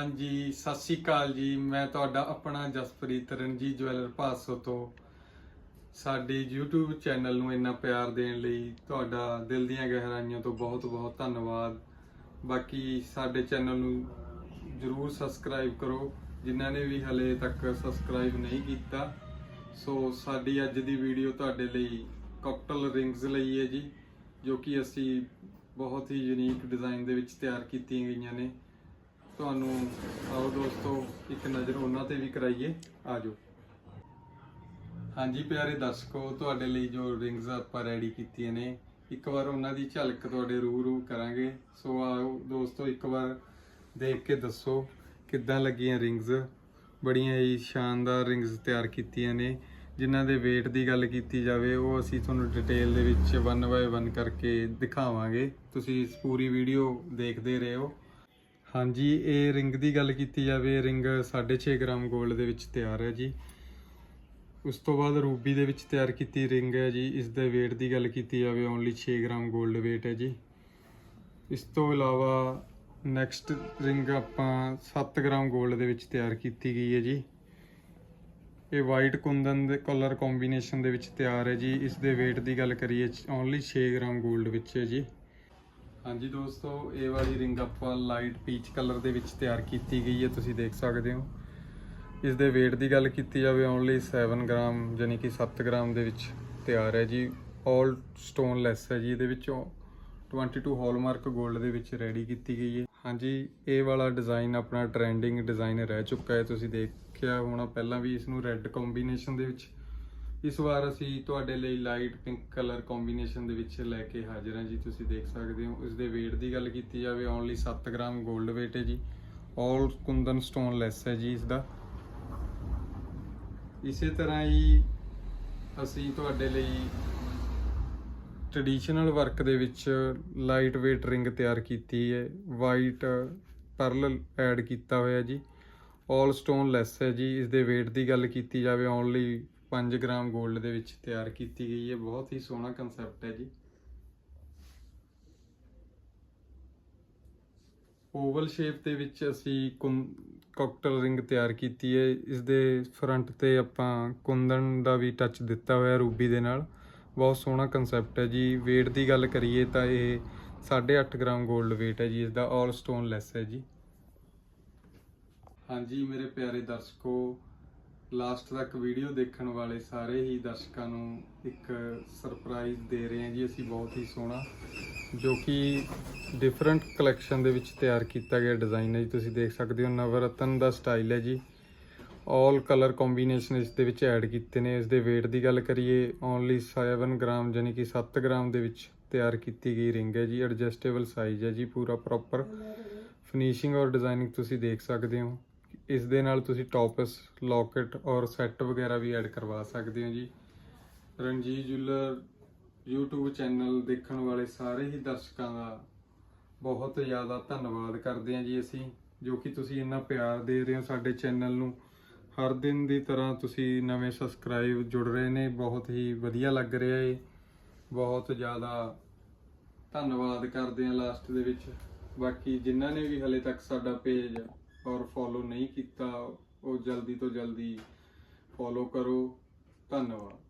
ਹਾਂਜੀ, ਸਤਿ ਸ਼੍ਰੀ ਅਕਾਲ ਜੀ। ਮੈਂ ਤੁਹਾਡਾ ਆਪਣਾ ਜਸਪ੍ਰੀਤ ਰਣਜੀਤ ਜਵੈਲਰ ਭਾਸੋ ਤੋਂ। ਸਾਡੇ YouTube ਚੈਨਲ ਨੂੰ ਇੰਨਾ ਪਿਆਰ ਦੇਣ ਲਈ ਤੁਹਾਡਾ ਦਿਲ ਦੀਆਂ ਗਹਿਰਾਈਆਂ ਤੋਂ ਬਹੁਤ-ਬਹੁਤ ਧੰਨਵਾਦ। ਬਾਕੀ ਸਾਡੇ ਚੈਨਲ ਨੂੰ ਜਰੂਰ ਸਬਸਕ੍ਰਾਈਬ ਕਰੋ। ਜਿਨ੍ਹਾਂ ਨੇ ਵੀ ਹਲੇ ਤੱਕ ਸਬਸਕ੍ਰਾਈਬ ਨਹੀਂ ਕੀਤਾ, ਸੋ ਸਾਡੀ ਅੱਜ ਦੀ ਵੀਡੀਓ ਤੁਹਾਡੇ ਲਈ ਕਾਕਟਲ ਰਿੰਗਸ ਲਈ ਹੈ ਜੀ, ਜੋ ਕਿ ਅਸੀਂ ਬਹੁਤ ਹੀ ਯੂਨੀਕ ਡਿਜ਼ਾਈਨ ਦੇ ਵਿੱਚ ਤਿਆਰ ਕੀਤੀਆਂ ਗਈਆਂ ਨੇ। ਤੁਹਾਨੂੰ ਆਓ ਦੋਸਤੋ, ਇੱਕ ਨਜ਼ਰ ਉਹਨਾਂ ਤੇ ਵੀ ਕਰਾਈਏ। ਆਜੋ। ਹਾਂਜੀ ਪਿਆਰੇ ਦਰਸ਼ਕੋ, ਤੁਹਾਡੇ ਲਈ ਜੋ ਰਿੰਗਸ ਆਪਾਂ ਰੈਡੀ ਕੀਤੀਆਂ ਨੇ, ਇੱਕ ਵਾਰ ਉਹਨਾਂ ਦੀ ਝਲਕ ਤੁਹਾਡੇ ਰੂਬਰੂ ਕਰਾਂਗੇ। ਸੋ ਆਓ ਦੋਸਤੋ, ਇੱਕ ਵਾਰ ਦੇਖ ਕੇ ਦੱਸੋ ਕਿੱਦਾਂ ਲੱਗੀਆਂ ਰਿੰਗਸ ਬੜੀਆਂ ਹੀ ਸ਼ਾਨਦਾਰ ਰਿੰਗਸ ਤਿਆਰ ਕੀਤੀਆਂ ਨੇ। ਜਿਨ੍ਹਾਂ ਦੇ weight ਦੀ ਗੱਲ ਕੀਤੀ ਜਾਵੇ, ਉਹ ਅਸੀਂ ਤੁਹਾਨੂੰ ਡਿਟੇਲ ਦੇ ਵਿੱਚ 1 ਬਾਏ 1 ਕਰਕੇ ਦਿਖਾਵਾਂਗੇ। ਤੁਸੀਂ ਇਸ ਪੂਰੀ ਵੀਡੀਓ ਦੇਖਦੇ ਰਹੋ। ਹਾਂਜੀ, ਇਹ ਰਿੰਗ ਦੀ ਗੱਲ ਕੀਤੀ ਜਾਵੇ ਰਿੰਗ 6.5 ਗ੍ਰਾਮ 골ਡ ਦੇ ਵਿੱਚ ਤਿਆਰ ਹੈ ਜੀ। ਉਸ ਤੋਂ ਬਾਅਦ ਰੂਬੀ ਦੇ ਵਿੱਚ ਤਿਆਰ ਕੀਤੀ ਰਿੰਗ ਹੈ ਜੀ। ਇਸ ਦੇ weight ਦੀ ਗੱਲ ਕੀਤੀ ਜਾਵੇ ਓਨਲੀ 6 ਗ੍ਰਾਮ 골ਡ weight ਹੈ ਜੀ। ਇਸ ਤੋਂ ਇਲਾਵਾ ਨੈਕਸਟ ਰਿੰਗ ਆਪਾਂ 7 ਗ੍ਰਾਮ 골ਡ ਦੇ ਵਿੱਚ ਤਿਆਰ ਕੀਤੀ ਗਈ ਹੈ ਜੀ। ਇਹ ਵਾਈਟ ਕੁੰਦਨ ਦੇ ਕਲਰ ਕੰਬੀਨੇਸ਼ਨ ਦੇ ਵਿੱਚ ਤਿਆਰ ਹੈ ਜੀ। ਇਸ ਦੇ weight ਦੀ ਗੱਲ ਕਰੀਏ ਓਨਲੀ 6 ਗ੍ਰਾਮ 골ਡ ਵਿੱਚ ਹੈ ਜੀ। ਹਾਂਜੀ ਦੋਸਤੋ, ਇਹ ਵਾਲੀ ਰਿੰਗ ਆਪਾਂ ਲਾਈਟ ਪੀਚ ਕਲਰ ਦੇ ਵਿੱਚ ਤਿਆਰ ਕੀਤੀ ਗਈ ਹੈ, ਤੁਸੀਂ ਦੇਖ ਸਕਦੇ ਹੋ। ਇਸ ਦੇ weight ਦੀ ਗੱਲ ਕੀਤੀ ਜਾਵੇ ਓਨਲੀ 7 ਗ੍ਰਾਮ ਯਾਨੀ ਕਿ 7 ਗ੍ਰਾਮ ਦੇ ਵਿੱਚ ਤਿਆਰ ਹੈ ਜੀ। 올 ਸਟੋਨ ਲੈਸ ਹੈ ਜੀ, ਇਹਦੇ ਵਿੱਚੋਂ 22 ਹਾਲਮਾਰਕ 골ਡ ਦੇ ਵਿੱਚ ਰੈਡੀ ਕੀਤੀ ਗਈ ਹੈ। ਹਾਂਜੀ, ਇਹ ਵਾਲਾ ਡਿਜ਼ਾਈਨ ਆਪਣਾ ਟ੍ਰੈਂਡਿੰਗ ਡਿਜ਼ਾਈਨ ਰਹਿ ਚੁੱਕਾ ਹੈ, ਤੁਸੀਂ ਦੇਖਿਆ ਹੋਣਾ, ਪਹਿਲਾਂ ਵੀ ਇਸ ਨੂੰ ਰੈੱਡ ਕੰਬੀਨੇਸ਼ਨ ਦੇ ਵਿੱਚ ਇਸ ਵਾਰ ਅਸੀਂ ਤੁਹਾਡੇ ਲਈ ਲਾਈਟ ਪਿੰਕ ਕਲਰ ਕੰਬੀਨੇਸ਼ਨ ਦੇ ਵਿੱਚ ਲੈ ਕੇ ਹਾਜ਼ਰ ਹਾਂ ਜੀ, ਤੁਸੀਂ ਦੇਖ ਸਕਦੇ ਹੋ। ਇਸ ਦੇ weight ਦੀ ਗੱਲ ਕੀਤੀ ਜਾਵੇ ਓਨਲੀ 7 ਗ੍ਰਾਮ 골ਡ weight ਹੈ ਜੀ। ਆਲ ਕੁੰਦਨ ਸਟੋਨ ਲੈਸ ਹੈ ਜੀ ਇਸ ਦਾ। ਇਸੇ ਤਰ੍ਹਾਂ ਹੀ ਅਸੀਂ ਤੁਹਾਡੇ ਲਈ ਟ੍ਰੈਡੀਸ਼ਨਲ ਵਰਕ ਦੇ ਵਿੱਚ ਲਾਈਟ weight ਰਿੰਗ ਤਿਆਰ ਕੀਤੀ ਹੈ। ਵਾਈਟ ਪਰਲ ਐਡ ਕੀਤਾ ਹੋਇਆ ਜੀ। ਆਲ ਸਟੋਨ ਲੈਸ ਹੈ ਜੀ। ਇਸ ਦੇ weight ਦੀ ਗੱਲ ਕੀਤੀ ਜਾਵੇ ਓਨਲੀ 5 ਗ੍ਰਾਮ 골ਡ ਦੇ ਵਿੱਚ ਤਿਆਰ ਕੀਤੀ ਗਈ ਹੈ। ਬਹੁਤ ਹੀ ਸੋਹਣਾ ਕਨਸੈਪਟ ਹੈ ਜੀ। ਓਵਲ ਸ਼ੇਪ ਦੇ ਵਿੱਚ ਅਸੀਂ ਕੌਕਟਲ ਰਿੰਗ ਤਿਆਰ ਕੀਤੀ ਹੈ। ਇਸ ਦੇ ਫਰੰਟ ਤੇ ਆਪਾਂ ਕੁੰਦਨ ਦਾ ਵੀ ਟੱਚ ਦਿੱਤਾ ਹੋਇਆ ਰੂਬੀ ਦੇ ਨਾਲ। ਬਹੁਤ ਸੋਹਣਾ ਕਨਸੈਪਟ ਹੈ ਜੀ। weight ਦੀ ਗੱਲ ਕਰੀਏ ਤਾਂ ਇਹ 8.5 ਗ੍ਰਾਮ 골ਡ weight ਹੈ ਜੀ। ਇਸ ਦਾ 올 ਸਟੋਨ ਲੈਸ ਹੈ ਜੀ। ਹਾਂਜੀ, ਮੇਰੇ ਪਿਆਰੇ ਦਰਸ਼ਕੋ ਲਾਸਟ ਤੱਕ ਵੀਡੀਓ ਦੇਖਣ ਵਾਲੇ ਸਾਰੇ ਹੀ ਦਰਸ਼ਕਾਂ ਨੂੰ ਇੱਕ ਸਰਪ੍ਰਾਈਜ਼ ਦੇ ਰਹੇ ਹਾਂ ਜੀ। ਅਸੀਂ ਬਹੁਤ ਹੀ ਸੋਹਣਾ, ਜੋ ਕਿ ਡਿਫਰੈਂਟ ਕਲੈਕਸ਼ਨ ਦੇ ਵਿੱਚ ਤਿਆਰ ਕੀਤਾ ਗਿਆ ਡਿਜ਼ਾਈਨ ਹੈ ਜੀ। ਤੁਸੀਂ ਦੇਖ ਸਕਦੇ ਹੋ, ਨਵਰਤਨ ਦਾ ਸਟਾਈਲ ਹੈ ਜੀ। 올 ਕਲਰ ਕੰਬੀਨੇਸ਼ਨ ਇਸ ਦੇ ਵਿੱਚ ਐਡ ਕੀਤੇ ਨੇ। ਇਸ ਦੇ weight ਦੀ ਗੱਲ ਕਰੀਏ ਓਨਲੀ 7 ਗ੍ਰਾਮ ਯਾਨੀ ਕਿ 7 ਗ੍ਰਾਮ ਦੇ ਵਿੱਚ ਤਿਆਰ ਕੀਤੀ ਗਈ ਰਿੰਗ ਹੈ ਜੀ। ਐਡਜਸਟੇਬਲ ਸਾਈਜ਼ ਹੈ ਜੀ, ਪੂਰਾ ਪ੍ਰੋਪਰ ਫਿਨਿਸ਼ਿੰਗ ਔਰ ਡਿਜ਼ਾਈਨਿੰਗ ਤੁਸੀਂ ਦੇਖ ਸਕਦੇ ਹੋ। ਇਸ ਦੇ ਨਾਲ ਤੁਸੀਂ ਟੌਪਸ, ਲੌਕਟ ਔਰ ਸੈੱਟ ਵਗੈਰਾ ਵੀ ਐਡ ਕਰਵਾ ਸਕਦੇ ਹੋ ਜੀ। ਰਣਜੀਤ ਜੁਐਲਰ YouTube ਚੈਨਲ ਦੇਖਣ ਵਾਲੇ ਸਾਰੇ ਹੀ ਦਰਸ਼ਕਾਂ ਦਾ ਬਹੁਤ ਜ਼ਿਆਦਾ ਧੰਨਵਾਦ ਕਰਦੇ ਹਾਂ ਜੀ ਅਸੀਂ, ਜੋ ਕਿ ਤੁਸੀਂ ਇੰਨਾ ਪਿਆਰ ਦੇ ਰਹੇ ਹੋ ਸਾਡੇ ਚੈਨਲ ਨੂੰ। ਹਰ ਦਿਨ ਦੀ ਤਰ੍ਹਾਂ ਤੁਸੀਂ ਨਵੇਂ ਸਬਸਕ੍ਰਾਈਬ ਜੁੜ ਰਹੇ ਨੇ, ਬਹੁਤ ਹੀ ਵਧੀਆ ਲੱਗ ਰਿਹਾ ਏ। ਬਹੁਤ ਜ਼ਿਆਦਾ ਧੰਨਵਾਦ ਕਰਦੇ ਹਾਂ ਲਾਸਟ ਦੇ ਵਿੱਚ। ਬਾਕੀ ਜਿਨ੍ਹਾਂ ਨੇ ਵੀ ਹਲੇ ਤੱਕ ਸਾਡਾ ਪੇਜ ਔਰ ਫੋਲੋ ਨਹੀਂ ਕੀਤਾ ਉਹ ਜਲਦੀ ਤੋਂ ਜਲਦੀ ਫੋਲੋ ਕਰੋ। ਧੰਨਵਾਦ।